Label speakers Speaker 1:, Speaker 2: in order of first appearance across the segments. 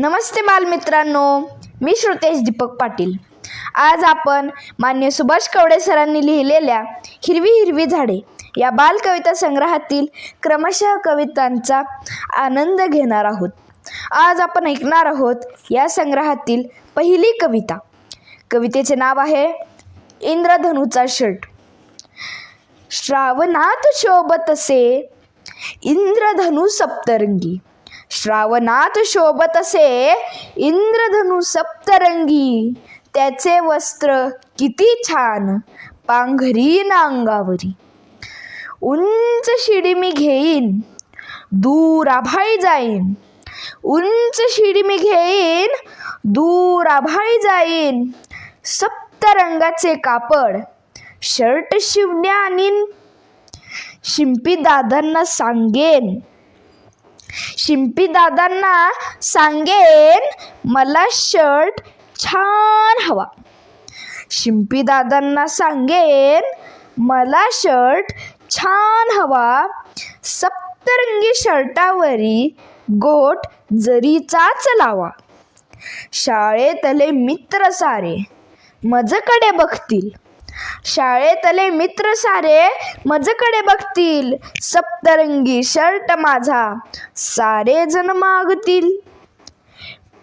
Speaker 1: नमस्ते बालमित्रांनो मी श्रुतेश दीपक पाटील. आज आपण मान्य सुभाष कवडे सरांनी लिहिलेल्या हिरवी हिरवी झाडे या बालकविता संग्रहातील क्रमशः कवितांचा आनंद घेणार आहोत. आज आपण ऐकणार आहोत या संग्रहातील पहिली कविता. कवितेचे नाव आहे इंद्रधनुचा शर्ट. श्रावणात शोभत असे इंद्रधनु सप्तरंगी. श्रावणात शोभत असे इंद्रधनु सप्तरंगी. त्याचे वस्त्र किती छान. पांघरी ना अंगावरी उंच शिडी मी घेईन. दूर आभाळी जाईन. उंच शिडी मी घेईन. दूर आभाळी जाईन. सप्तरंगाचे कापड. शर्ट शिवण्या आणीन शिंपी दादांना सांगेन. शिंपी दादांना सांगेन मला शर्ट छान हवा. शिंपी दादांना सांगेन मला शर्ट छान हवा. सप्तरंगी शर्टावरी गोट जरीचाच लावा. शाळेतले मित्र सारे मजकडे बघतील. शाळेतले मित्र सारे मजकडे बघतील. सप्तरंगी शर्ट माझा सारे जण मागतील.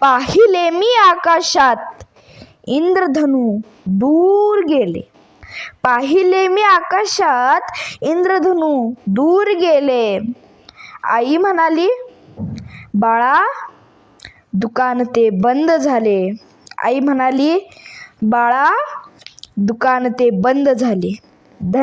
Speaker 1: पाहिले मी आकाशात इंद्रधनु दूर गेले. पाहिले मी आकाशात इंद्रधनु दूर गेले. आई म्हणाली बाळा दुकान ते बंद झाले. आई म्हणाली बाळा दुकान ते बंद झाले. धन